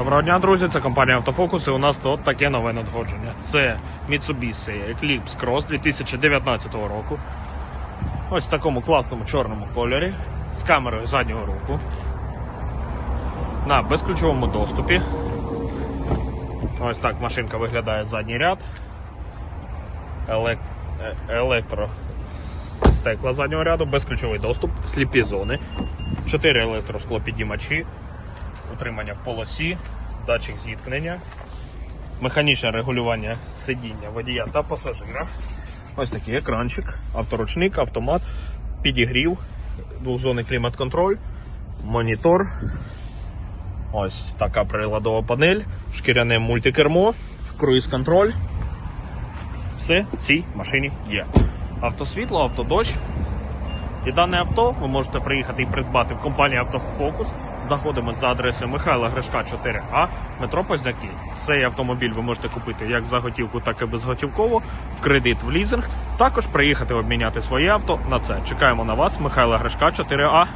Доброго дня, друзі! Це компанія Автофокус і у нас тут таке нове надходження. Це Mitsubishi Eclipse Cross 2019 року. Ось в такому класному чорному кольорі з камерою заднього руху. На безключовому доступі. Ось так машинка виглядає задній ряд. Елек... е- Електро стекла заднього ряду, безключовий доступ, сліпі зони, 4 електросклопідіймачі, утримання в полосі, датчик зіткнення, механічне регулювання сидіння водія та пасажира. Ось такий екранчик, авторучник, автомат, підігрів, двохзонний клімат-контроль, монітор. Ось така приладова панель, шкіряне мультикермо, круїз-контроль. Все в цій машині є. Автосвітло, автодощ. І дане авто ви можете приїхати і придбати в компанії Автофокус. Знаходимося за адресою Михайла Гришка 4А, метро Позняки. Цей автомобіль ви можете купити як за готівку, так і безготівково, в кредит, в лізинг. Також приїхати обміняти своє авто на це. Чекаємо на вас, Михайла Гришка 4А.